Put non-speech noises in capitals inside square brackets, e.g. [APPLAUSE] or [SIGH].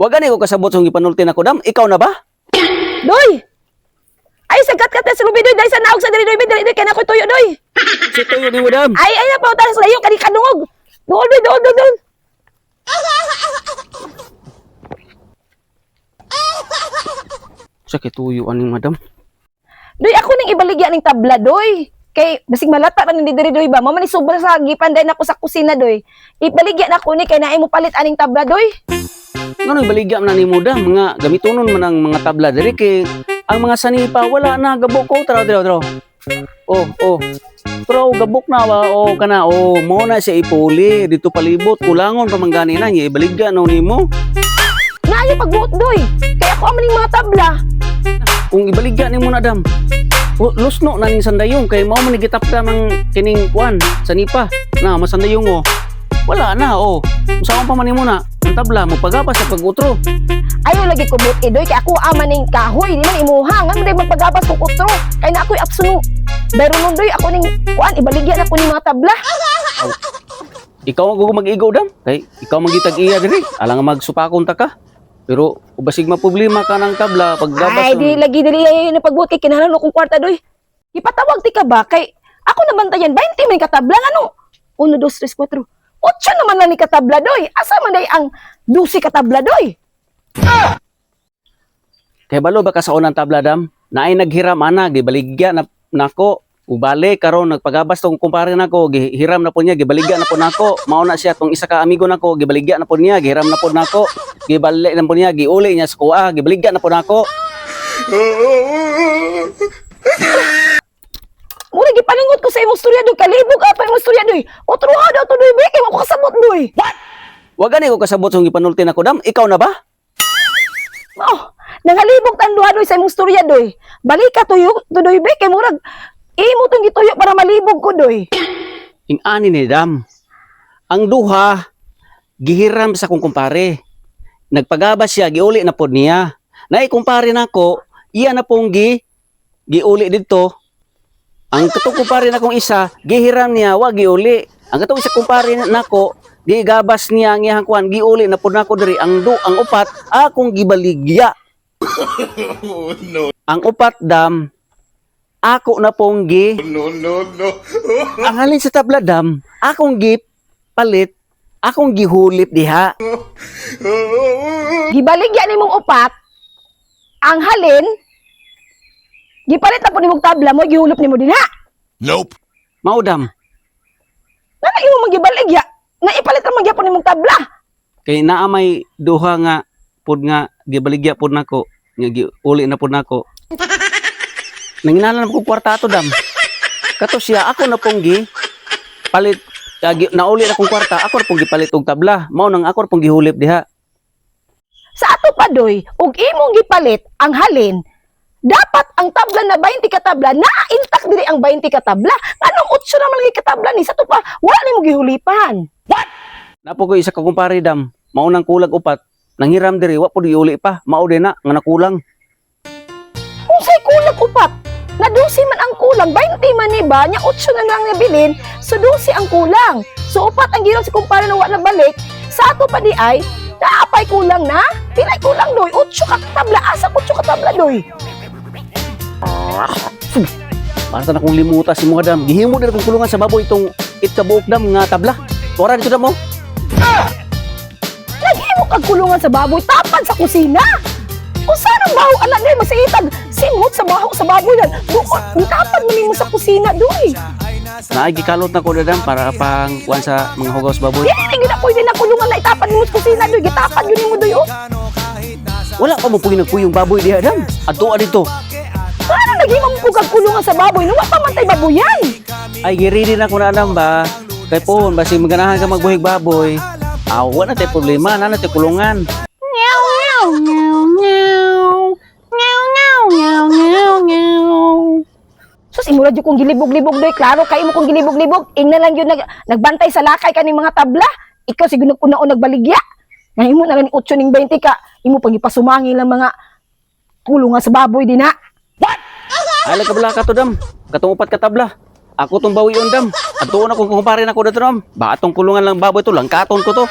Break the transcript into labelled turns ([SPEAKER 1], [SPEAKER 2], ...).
[SPEAKER 1] Wa gani ko kasabot sa gipanulti nako dam. Ikaw na ba?
[SPEAKER 2] Doy! Ay, sagat ka sa lubi, doy. Dahil sa naog sa dali, doy. Dali, doy. Kaya na ko tuyo, doy.
[SPEAKER 1] Si tuyo ni mo dam.
[SPEAKER 2] Ay, ay, na pa. Taras layo. Kani kanungog. Doon, doy, doon, doon, doon.
[SPEAKER 1] Sa kituyo aning madam.
[SPEAKER 2] Doy, ako nang ibaligya ng tabla, doy. Kay, basig malata pa nang diri, doy ba? Mama ni sobra sa gipanday na ako sa kusina, doy. Ibaligya na ko ni, kay naay mo palit aning tabla, doy.
[SPEAKER 1] Ngano ibaligya man ni mo dam mga gamitonon man ang mga tabla diri kay ang mga sanipa wala na gabok ko traw traw traw. Oh, oh. Traw gabok na wa oh kana oh mo na siya ipuli dito palibot kulangon pa man gani na niya ibaligya no nimo.
[SPEAKER 2] Naayo pagbuot, doy. Kaya ako amaning mga tabla.
[SPEAKER 1] Kung ibaligya nimo na dam. Lusno na ning sandayong kay mao man gitapda ng kining kwan sanipa na masandayong oh. Wala na oh. Usawan pa man nimo na ang tabla mo pagapas sa pagutro.
[SPEAKER 2] Ayaw lagi ko buot, eh, doy. Kaya ako amaning kahoy. Di man imuha. Nga mo, doy, magpagabas kong utro. Kaya na ako'y absuno. Pero nun, doy, ako ning, kuan, ibaligya na ko ni mga tabla.
[SPEAKER 1] ikaw ang gugo mag-igo dam kay ikaw magitag iya diri alang magsupakon ta ka pero ubasig problema ka ng tabla pag gabas
[SPEAKER 2] Ay, di lagi dili ay na pagbuot kay kinahanglan akong kwarta doy. Ipatawag ti ka ba kay ako naman tayan 20 man katabla ano. 1 2 3 4. Otso naman lang ni katabla doy. Asa man day ang 12 katabla doy?
[SPEAKER 1] kay balo ba ka sa unang tabla dam naay naghiram ana gibaligya na nako ubale karon nagpagabas tong kumpare nako gihiram na po niya gibaligya na po nako mao na siya tong isa ka amigo nako gibaligya na po niya gihiram na po nako gibalik na po niya giuli niya sa kuha gibaligya na po nako
[SPEAKER 2] Mura gipalingot ko sa imong storya doy kalibog apa imong storya doy. Otro ha daw to doy be kay mo kasabot doy.
[SPEAKER 1] wa gani ko kasabot sa gipanulti nako dam ikaw na ba
[SPEAKER 2] Oh, nangalibog tan duha doy sa imong storya doy. Balik ka tuyo to doy be kay murag imo tong gituyo para malibog ko doy.
[SPEAKER 1] ing ani ni dam ang duha gihiram sa kong kumpare nagpagabas siya giuli na pod niya. Na kumpare nako iya na pong gi giuli dito. Ang katong kumpare na kong isa gihiram niya wa giuli. Ang katong isa kumpare nako gigabas niya ang iyang kuan giuli na pod nako diri. Ang du ang upat akong gibaligya. Ang upat dam ako na pong gi.
[SPEAKER 3] No, no, no.
[SPEAKER 1] ang halin sa tabla dam, akong gip palit, akong gihulip diha. [LAUGHS]
[SPEAKER 2] Gibaligya nimong upat ang halin gipalit na po nimong tabla mo gihulop nimo dinha.
[SPEAKER 3] Nope.
[SPEAKER 1] Mao dam,
[SPEAKER 2] Nana imo man gibaligya na ipalit ra man gyapon nimong tabla.
[SPEAKER 1] kay naa may duha nga pud nga gibaligya pud nako, nga giuli na pud nako. [LAUGHS] Nanginalan ko kwarta ato dam. Kato siya ako na pong gi palit gi- nauli na kong kwarta, ako na pong gipalit og tabla. Mao nang ako na pong gihulip diha.
[SPEAKER 2] Sa ato pa doy ug imong gipalit ang halin dapat ang tabla na 20 ka tabla na intact diri ang 20 ka tabla. Anong utso naman lagi ka tabla ni sa to pa wala nimo gihulipan.
[SPEAKER 1] Napo ko isa ka kumpare dam, mao nang kulag upat. Nanghiram diri wa pud giuli pa, mao na nga nakulang.
[SPEAKER 2] Unsay kulang upat? Na 12 man ang kulang, 20 man ni ba? Nya 8 na lang nga bilin, so 12 ang kulang. So upat ang ginaw si kumpare na wala balik, sa ato pa di ay, naapay kulang na? Pilay kulang doy, 8 ka tabla, asa 8 ka tabla doy.
[SPEAKER 1] Para sa akong limuta si mga dam. Gihimo din akong kulungan sa baboy itong itkabuok dam nga tabla. Tora dito dam mo.
[SPEAKER 2] Naghimo kag kulungan sa baboy, tapan sa kusina. Kung saan ang baho, ala din, masiitag, simot sa baho sa baboy yan. Doon, tapan mo nimo sa kusina doy.
[SPEAKER 1] Naay gikalot na ko na dam para pang kuan sa mga hugaw sa baboy.
[SPEAKER 2] Dili, hindi na pwede na kulungan na itapan mo sa kusina doy. Gitapan yun mo doy, oh.
[SPEAKER 1] Wala pa mo pugi nagpuyong baboy diha dam. Adto dito.
[SPEAKER 2] Paano naging mamupugag kulungan sa baboy? Nuwa pa man tay baboyan.
[SPEAKER 1] Ay giridi na ko na dam ba. Kay pohon basi maganahan ka magbuhig baboy. Ah, wala tay problema, na tay kulungan.
[SPEAKER 2] Imura dyo kong gilibog-libog doy. Klaro, kayo mo kong gilibog-libog. Ing na lang yun nag, nagbantay sa lakay kaning mga tabla. Ikaw siguro nagkuna o nagbaligya. Ngayon mo na lang 8 ning 20 ka. Imo pag ipasumangi lang mga kulungan sa baboy din na.
[SPEAKER 1] Ay kabla ka to dam. Katong upat ka tabla. Ako tong bawi on dam. Adto na kung kumpare na ko dito dam. Ba atong kulungan lang baboy to lang katon ko to.